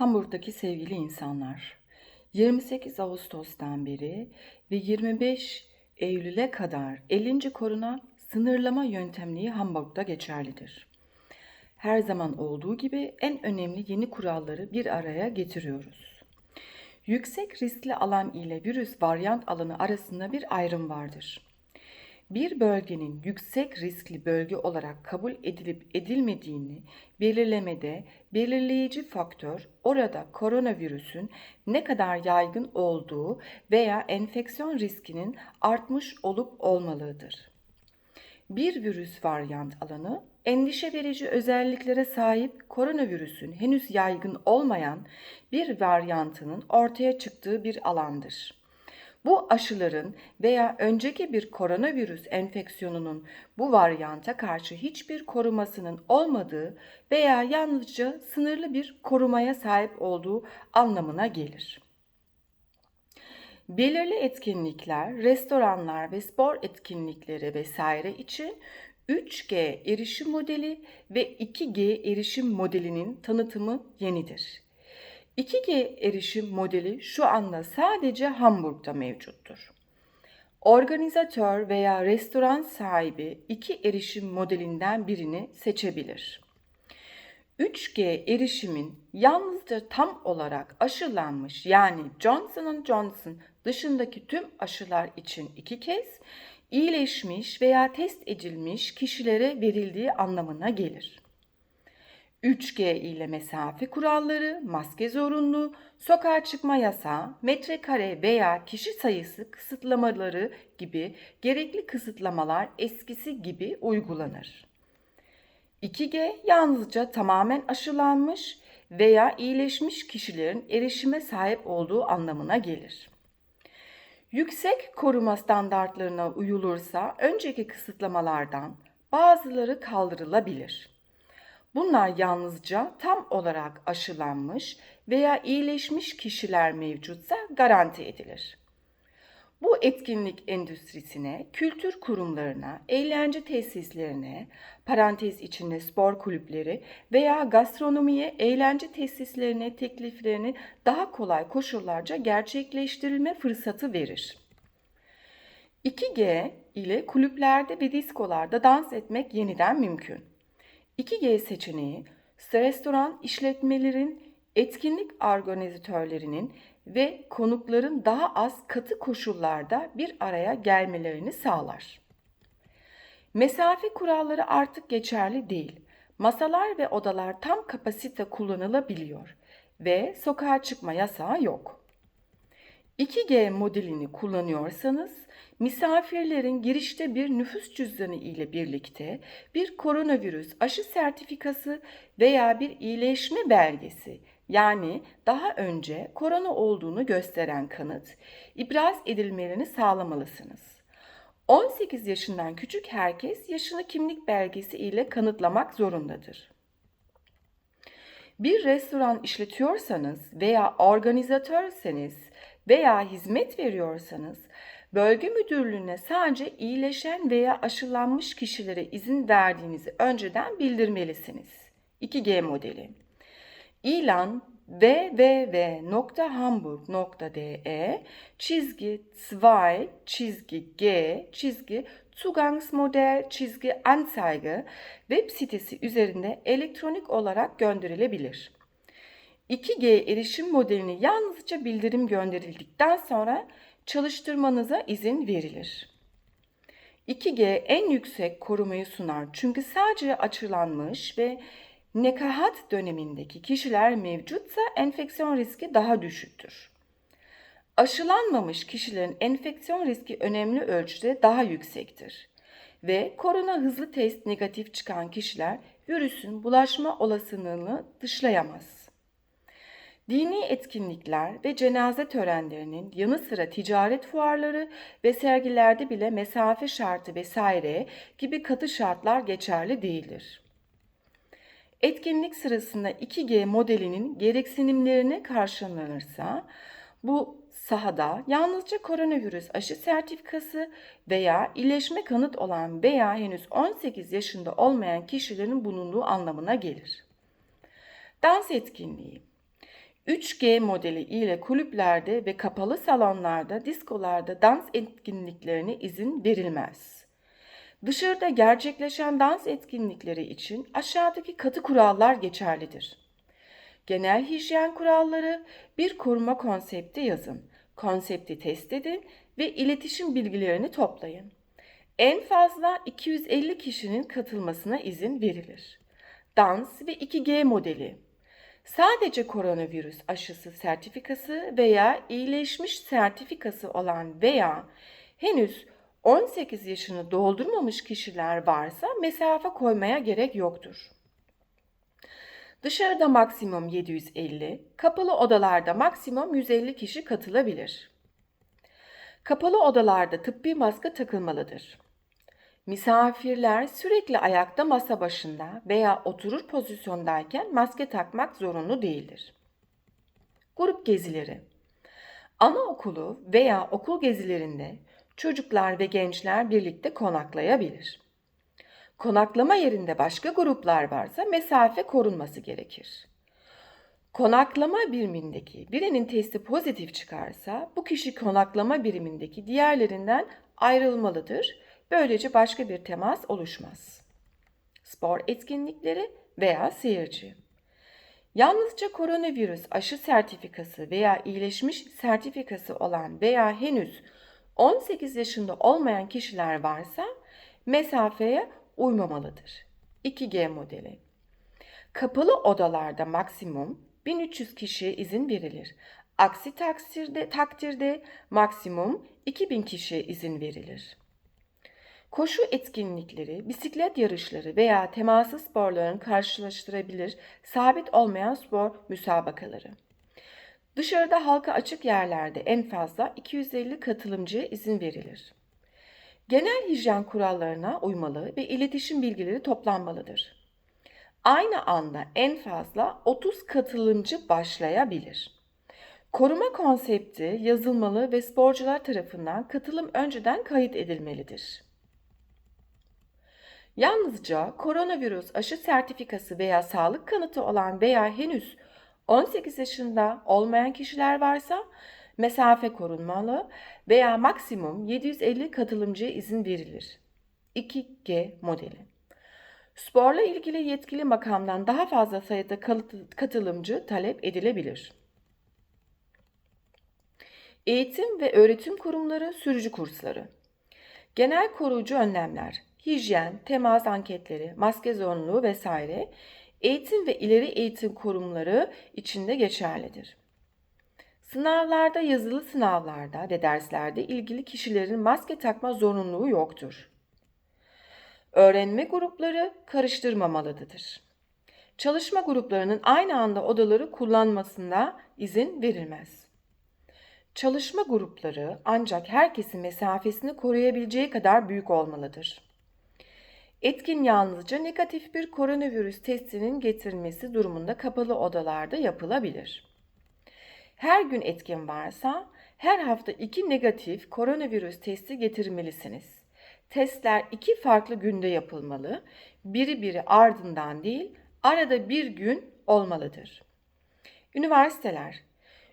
Hamburg'daki sevgili insanlar, 28 Ağustos'tan beri ve 25 Eylül'e kadar 50. korona sınırlama yöntemliği Hamburg'da geçerlidir. Her zaman olduğu gibi en önemli yeni kuralları bir araya getiriyoruz. Yüksek riskli alan ile virüs varyant alanı arasında bir ayrım vardır. Bir bölgenin yüksek riskli bölge olarak kabul edilip edilmediğini belirlemede belirleyici faktör orada koronavirüsün ne kadar yaygın olduğu veya enfeksiyon riskinin artmış olup olmalığıdır. Bir virüs varyant alanı endişe verici özelliklere sahip koronavirüsün henüz yaygın olmayan bir varyantının ortaya çıktığı bir alandır. Bu aşıların veya önceki bir koronavirüs enfeksiyonunun bu varyanta karşı hiçbir korumasının olmadığı veya yalnızca sınırlı bir korumaya sahip olduğu anlamına gelir. Belirli etkinlikler, restoranlar ve spor etkinlikleri vesaire için 3G erişim modeli ve 2G erişim modelinin tanıtımı yenidir. 2G erişim modeli şu anda sadece Hamburg'da mevcuttur. Organizatör veya restoran sahibi iki erişim modelinden birini seçebilir. 3G erişimin yalnızca tam olarak aşılanmış yani Johnson Johnson dışındaki tüm aşılar için iki kez, iyileşmiş veya test edilmiş kişilere verildiği anlamına gelir. 3G ile mesafe kuralları, maske zorunlu, sokağa çıkma yasağı, metrekare veya kişi sayısı kısıtlamaları gibi gerekli kısıtlamalar eskisi gibi uygulanır. 2G yalnızca tamamen aşılanmış veya iyileşmiş kişilerin erişime sahip olduğu anlamına gelir. Yüksek koruma standartlarına uyulursa önceki kısıtlamalardan bazıları kaldırılabilir. Bunlar yalnızca tam olarak aşılanmış veya iyileşmiş kişiler mevcutsa garanti edilir. Bu etkinlik endüstrisine, kültür kurumlarına, eğlence tesislerine, parantez içinde spor kulüpleri veya gastronomiye, eğlence tesislerine tekliflerini daha kolay koşullarca gerçekleştirilme fırsatı verir. 2G ile kulüplerde ve diskolarda dans etmek yeniden mümkün. 2G seçeneği restoran işletmelerin, etkinlik organizatörlerinin ve konukların daha az katı koşullarda bir araya gelmelerini sağlar. Mesafe kuralları artık geçerli değil. Masalar ve odalar tam kapasite kullanılabiliyor ve sokağa çıkma yasağı yok. 2G modelini kullanıyorsanız misafirlerin girişte bir nüfus cüzdanı ile birlikte bir koronavirüs aşı sertifikası veya bir iyileşme belgesi yani daha önce korona olduğunu gösteren kanıt ibraz edilmelerini sağlamalısınız. 18 yaşından küçük herkes yaşını kimlik belgesi ile kanıtlamak zorundadır. Bir restoran işletiyorsanız veya organizatörseniz veya hizmet veriyorsanız bölge müdürlüğüne sadece iyileşen veya aşılanmış kişilere izin verdiğinizi önceden bildirmelisiniz. 2G modeli. İlan www.hamburg.de çizgi 2 çizgi g çizgi Zugangsmodell çizgi Anzeige web sitesi üzerinde elektronik olarak gönderilebilir. 2G erişim modelini yalnızca bildirim gönderildikten sonra çalıştırmanıza izin verilir. 2G en yüksek korumayı sunar çünkü sadece açılanmış ve nekahat dönemindeki kişiler mevcutsa enfeksiyon riski daha düşüktür. Aşılanmamış kişilerin enfeksiyon riski önemli ölçüde daha yüksektir ve korona hızlı test negatif çıkan kişiler virüsün bulaşma olasılığını dışlayamaz. Dini etkinlikler ve cenaze törenlerinin yanı sıra ticaret fuarları ve sergilerde bile mesafe şartı vesaire gibi katı şartlar geçerli değildir. Etkinlik sırasında 2G modelinin gereksinimlerine karşılanırsa bu sahada yalnızca koronavirüs aşı sertifikası veya iyileşme kanıt olan veya henüz 18 yaşında olmayan kişilerin bulunduğu anlamına gelir. Dans etkinliği 3G modeli ile kulüplerde ve kapalı salonlarda, diskolarda dans etkinliklerine izin verilmez. Dışarıda gerçekleşen dans etkinlikleri için aşağıdaki katı kurallar geçerlidir. Genel hijyen kuralları bir koruma konsepti yazın. Konsepti test edin ve iletişim bilgilerini toplayın. En fazla 250 kişinin katılmasına izin verilir. Dans ve 2G modeli. Sadece koronavirüs aşısı sertifikası veya iyileşmiş sertifikası olan veya henüz 18 yaşını doldurmamış kişiler varsa mesafe koymaya gerek yoktur. Dışarıda maksimum 750, kapalı odalarda maksimum 150 kişi katılabilir. Kapalı odalarda tıbbi maske takılmalıdır. Misafirler sürekli ayakta masa başında veya oturur pozisyondayken maske takmak zorunlu değildir. Grup gezileri Anaokulu veya okul gezilerinde çocuklar ve gençler birlikte konaklayabilir. Konaklama yerinde başka gruplar varsa mesafe korunması gerekir. Konaklama birimindeki birinin testi pozitif çıkarsa bu kişi konaklama birimindeki diğerlerinden ayrılmalıdır. Böylece başka bir temas oluşmaz. Spor etkinlikleri veya seyirci. Yalnızca koronavirüs aşı sertifikası veya iyileşmiş sertifikası olan veya henüz 18 yaşında olmayan kişiler varsa mesafeye uymamalıdır. 2G modeli. Kapalı odalarda maksimum 1300 kişiye izin verilir. Aksi takdirde, takdirde maksimum 2000 kişiye izin verilir. Koşu etkinlikleri, bisiklet yarışları veya temaslı sporların karşılaştırabilir sabit olmayan spor müsabakaları. Dışarıda halka açık yerlerde en fazla 250 katılımcıya izin verilir. Genel hijyen kurallarına uymalı ve iletişim bilgileri toplanmalıdır. Aynı anda en fazla 30 katılımcı başlayabilir. Koruma konsepti yazılmalı ve sporcular tarafından katılım önceden kayıt edilmelidir. Yalnızca koronavirüs aşı sertifikası veya sağlık kanıtı olan veya henüz 18 yaşında olmayan kişiler varsa mesafe korunmalı veya maksimum 750 katılımcıya izin verilir. 2G modeli. Sporla ilgili yetkili makamdan daha fazla sayıda katılımcı talep edilebilir. Eğitim ve öğretim kurumları sürücü kursları. Genel koruyucu önlemler, hijyen, temas anketleri, maske zorunluluğu vesaire eğitim ve ileri eğitim kurumları içinde geçerlidir. Sınavlarda, yazılı sınavlarda ve derslerde ilgili kişilerin maske takma zorunluluğu yoktur. Öğrenme grupları karıştırmamalıdır. Çalışma gruplarının aynı anda odaları kullanmasında izin verilmez. Çalışma grupları ancak herkesin mesafesini koruyabileceği kadar büyük olmalıdır. Etkin yalnızca negatif bir koronavirüs testinin getirilmesi durumunda kapalı odalarda yapılabilir. Her gün etkin varsa her hafta iki negatif koronavirüs testi getirmelisiniz. Testler iki farklı günde yapılmalı. Biri biri ardından değil, arada bir gün olmalıdır. Üniversiteler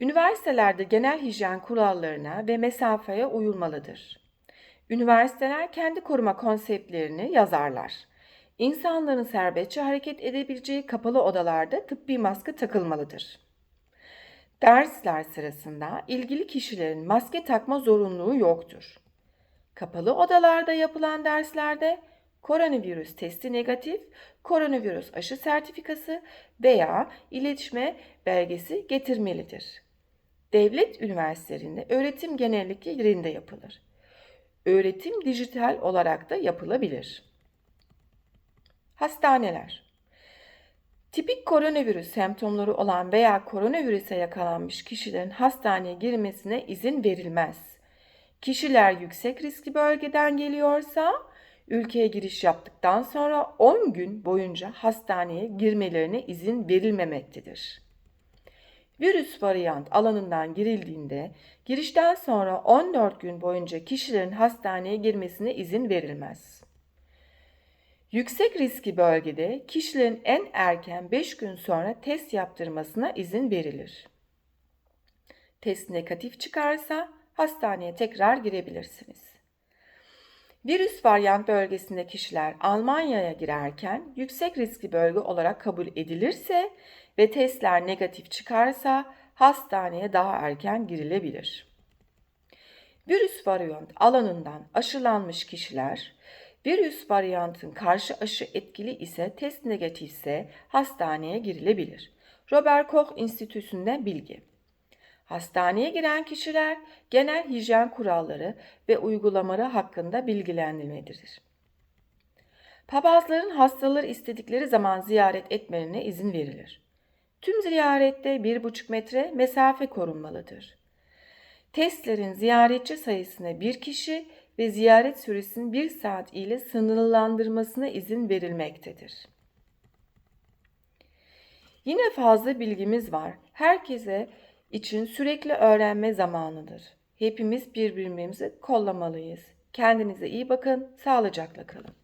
Üniversitelerde genel hijyen kurallarına ve mesafeye uyulmalıdır. Üniversiteler kendi koruma konseptlerini yazarlar. İnsanların serbestçe hareket edebileceği kapalı odalarda tıbbi maske takılmalıdır. Dersler sırasında ilgili kişilerin maske takma zorunluluğu yoktur. Kapalı odalarda yapılan derslerde koronavirüs testi negatif, koronavirüs aşı sertifikası veya iletişime belgesi getirmelidir. Devlet üniversitelerinde öğretim genellikle yerinde yapılır. Öğretim dijital olarak da yapılabilir. Hastaneler Tipik koronavirüs semptomları olan veya koronavirüse yakalanmış kişilerin hastaneye girmesine izin verilmez. Kişiler yüksek riskli bölgeden geliyorsa ülkeye giriş yaptıktan sonra 10 gün boyunca hastaneye girmelerine izin verilmemektedir. Virüs varyant alanından girildiğinde girişten sonra 14 gün boyunca kişilerin hastaneye girmesine izin verilmez. Yüksek riskli bölgede kişilerin en erken 5 gün sonra test yaptırmasına izin verilir. Test negatif çıkarsa hastaneye tekrar girebilirsiniz. Virüs varyant bölgesinde kişiler Almanya'ya girerken yüksek riskli bölge olarak kabul edilirse ve testler negatif çıkarsa hastaneye daha erken girilebilir. Virüs varyant alanından aşılanmış kişiler, virüs varyantın karşı aşı etkili ise test negatifse hastaneye girilebilir. Robert Koch Enstitüsü'nde bilgi. Hastaneye giren kişiler genel hijyen kuralları ve uygulamaları hakkında bilgilendirmelidir. Papazların hastaları istedikleri zaman ziyaret etmelerine izin verilir. Tüm ziyarette 1,5 metre mesafe korunmalıdır. Testlerin ziyaretçi sayısına bir kişi ve ziyaret süresinin bir saat ile sınırlandırmasına izin verilmektedir. Yine fazla bilgimiz var. Herkese için sürekli öğrenme zamanıdır. Hepimiz birbirimizi kollamalıyız. Kendinize iyi bakın, sağlıcakla kalın.